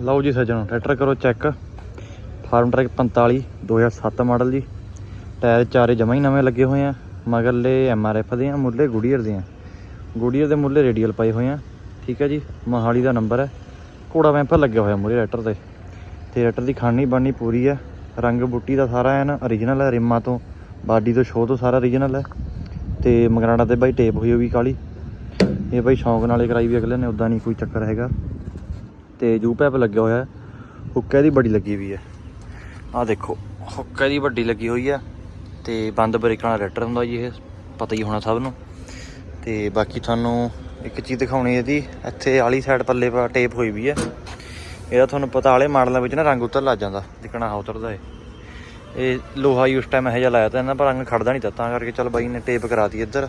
ਲਓ ਜੀ ਸੱਜਣੋ, ਟਰੈਕਟਰ ਕਰੋ ਚੈੱਕ। ਫਾਰਮ ਟਰੈਕ 45 2007 ਮਾਡਲ ਜੀ। ਟਾਇਰ ਚਾਰੇ ਜਮਾ ਹੀ ਨਵੇਂ ਲੱਗੇ ਹੋਏ ਆ। ਮਗਰਲੇ ਐਮਆਰਐਫ ਦੇ ਆ, ਮੁੱਲੇ ਗੁਡੀਅਰ ਦੇ ਆ। ਗੁਡੀਅਰ ਦੇ ਮੁੱਲੇ ਰੇਡੀਅਲ ਪਾਏ ਹੋਏ ਆ। ਠੀਕ ਹੈ ਜੀ, ਮੋਹਾਲੀ ਦਾ ਨੰਬਰ ਹੈ। ਘੋੜਾ ਵੈਂਪਰ ਲੱਗਿਆ ਹੋਇਆ ਮੂਰੇ ਟਰੈਕਟਰ ਤੇ। ਤੇ ਟਰੈਕਟਰ ਦੀ ਖਾਣੀ ਬਣਨੀ ਪੂਰੀ ਹੈ ਰੰਗ ਬੁੱਟੀ ਦਾ ਸਾਰਾ ਐਨ ਨਾ origignal ਹੈ ਰਿਮਾਂ ਤੋਂ, ਬਾਡੀ ਤੋਂ ਸ਼ੋਅ ਤੋਂ ਸਾਰਾ origignal ਹੈ ਤੇ ਮਗਰਾੜਾ ਤੇ ਬਾਈ ਟੇਪ ਹੋਈ ਹੋਈ ਕਾਲੀ। ਇਹ ਬਾਈ ਸ਼ੌਂਕ ਨਾਲੇ ਕਰਾਈ ਵੀ ਅਗਲੇ ਨੇ ਉਦਾਂ ਨਹੀਂ ਕੋਈ ਚੱਕਰ ਹੈਗਾ। ਤੇ ਜੂ ਪੈਪ ਲੱਗਿਆ ਹੋਇਆ ਹੈ। ਹੁੱਕਾ ਦੀ ਬੜੀ ਲੱਗੀ ਹੋਈ ਹੈ। ਆਹ ਦੇਖੋ, ਹੁੱਕਾ ਦੀ ਵੱਡੀ ਲੱਗੀ ਹੋਈ ਹੈ ਤੇ ਬੰਦ ਬ੍ਰੇਕਾਂ ਵਾਲਾ ਰੈਟਰ ਹੁੰਦਾ ਜੀ ਇਹ, ਪਤਾ ਹੀ ਹੋਣਾ ਸਭ ਨੂੰ। ਤੇ ਬਾਕੀ ਤੁਹਾਨੂੰ ਇੱਕ ਚੀਜ਼ ਦਿਖਾਉਣੀ ਇਹਦੀ ਇੱਥੇ ਆਲੀ ਸਾਈਡ ਪੱਲੇ ਪਾ ਟੇਪ ਹੋਈ ਵੀ ਹੈ। ਇਹਦਾ ਤੁਹਾਨੂੰ ਪਤਾ ਵਾਲੇ ਮਾਡਲਾਂ ਵਿੱਚ ਨਾ ਰੰਗ ਉਤਰ ਲੱਗ ਜਾਂਦਾ, ਦਿਖਣਾ ਹਾ ਉਤਰਦਾ ਏ ਇਹ ਲੋਹਾ ਹੀ ਉਸ ਟਾਈਮ ਇਹੋ ਜਿਹਾ ਲਾਇਆ ਤਾਂ ਇਹਨਾਂ ਪਰ ਰੰਗ ਖੜਦਾ ਨਹੀਂ ਤਾ, ਤਾਂ ਕਰਕੇ ਚਲ ਬਾਈ ਨੇ ਟੇਪ ਕਰਾਤੀ ਇੱਧਰ।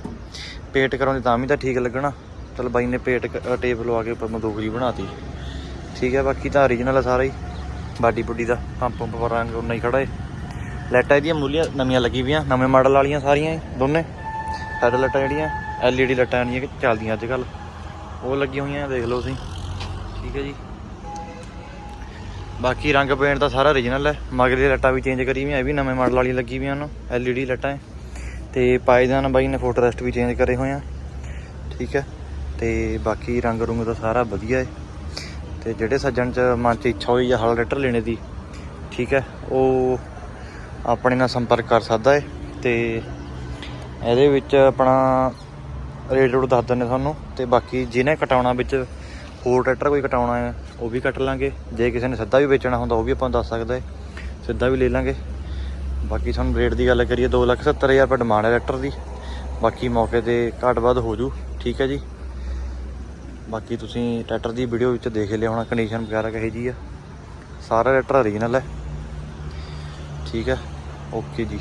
ਪੇਟ ਕਰਾਉਂਦੀ ਤਾਂ ਵੀ ਤਾਂ ਠੀਕ ਲੱਗਣਾ। ਚਲ ਬਾਈ ਨੇ ਪੇਟ ਟੇਪ ਲਵਾ ਕੇ ਉੱਪਰ ਬੰਦੂਕ ਜੀ ਬਣਾਤੀ ਠੀਕ ਹੈ ਬਾਕੀ ਤਾਂ origignal ਆ ਸਾਰਾ ਹੀ। ਬਾਡੀ ਬੁੱਡੀ ਦਾ ਪੰਪ ਪੰਪ ਰੰਗ ਉਨਾ ਹੀ ਖੜਾ ਏ। ਲਾਈਟਾਂ ਇਹਦੀਆਂ ਮੂਲੀਆਂ ਨਵੀਆਂ ਲੱਗੀ ਪਈਆਂ ਨਵੇਂ ਮਾਡਲ ਵਾਲੀਆਂ ਸਾਰੀਆਂ ਹੀ, ਦੋਨੇ। ਹੈਡ ਲਾਈਟਾਂ ਜਿਹੜੀਆਂ LED ਲਾਈਟਾਂ ਜਿਹੜੀਆਂ ਕਿ ਚੱਲਦੀਆਂ ਅੱਜ ਕੱਲ ਉਹ ਲੱਗੀਆਂ ਹੋਈਆਂ ਦੇਖ ਲਓ ਤੁਸੀਂ। ਠੀਕ ਹੈ ਜੀ। ਬਾਕੀ ਰੰਗ ਪੇਂਟ ਤਾਂ ਸਾਰਾ origignal ਹੈ ਮਗਲੇ ਲਾਈਟਾਂ ਵੀ ਚੇਂਜ ਕਰੀ ਵੀਆਂ ਇਹ ਵੀ ਨਵੇਂ ਮਾਡਲ ਵਾਲੀ ਲੱਗੀ ਵੀਆਂ ਉਹਨੂੰ LED ਲਾਈਟਾਂ ਹੈ ਤੇ ਪਾਇਦਾਨ ਬਾਈ ਨੇ ਫੋਟੋ ਰੈਸਟ ਵੀ ਚੇਂਜ ਕਰੇ ਹੋਏ ਆ। ਠੀਕ ਹੈ। ਤੇ ਬਾਕੀ ਰੰਗ ਰੁੰਗ ਤਾਂ ਸਾਰਾ ਵਧੀਆ ਹੈ ਤੇ ਜਿਹੜੇ ਸੱਜਣ ਚ ਮਨ ਚ ਇੱਛਾ ਹੋਈ ਜਾਂ ਹਲ ਰੈਟਰ ਲੈਣੇ ਦੀ, ਠੀਕ ਹੈ, ਉਹ ਆਪਣੇ ਨਾਲ ਸੰਪਰਕ ਕਰ ਸਕਦਾ ਹੈ ਤੇ ਇਹਦੇ ਵਿੱਚ ਆਪਣਾ ਰੇਟ ਰੂਟ ਦੱਸ ਦਿੰਦੇ ਤੁਹਾਨੂੰ ਤੇ ਬਾਕੀ ਜਿਹਨੇ ਕਟਾਉਣਾ ਵਿੱਚ ਹੋਰ ਟਰੈਕਟਰ ਕੋਈ ਕਟਾਉਣਾ ਹੈ, ਉਹ ਵੀ ਕੱਟ ਲਾਂਗੇ, ਜੇ ਕਿਸੇ ਨੇ ਸਿੱਧਾ ਵੀ ਵੇਚਣਾ ਹੁੰਦਾ ਉਹ ਵੀ ਆਪਾਂ ਨੂੰ ਦੱਸ ਸਕਦਾ ਹੈ ਸਿੱਧਾ ਵੀ ਲੈ ਲਾਂਗੇ। ਬਾਕੀ ਤੁਹਾਨੂੰ ਰੇਟ ਦੀ ਗੱਲ ਕਰੀਏ 270000 ਰੁਪਏ ਡਿਮਾਂਡ ਹੈ ਟਰੈਕਟਰ ਦੀ, ਬਾਕੀ ਮੌਕੇ ਤੇ ਘੱਟ ਵੱਧ ਹੋ ਜੂ, ਠੀਕ ਹੈ ਜੀ। ਬਾਕੀ ਤੁਸੀਂ ਟਰੈਕਟਰ ਦੀ ਵੀਡੀਓ ਵਿੱਚ ਦੇਖ ਲਿਆ ਹੋਣਾ ਕੰਡੀਸ਼ਨ ਵਗੈਰਾ ਕਹੀ ਜੀ ਆ। ਸਾਰਾ ਟਰੈਕਟਰ ਓਰੀਜਨਲ ਹੈ। ਠੀਕ ਹੈ। ਓਕੇ ਜੀ।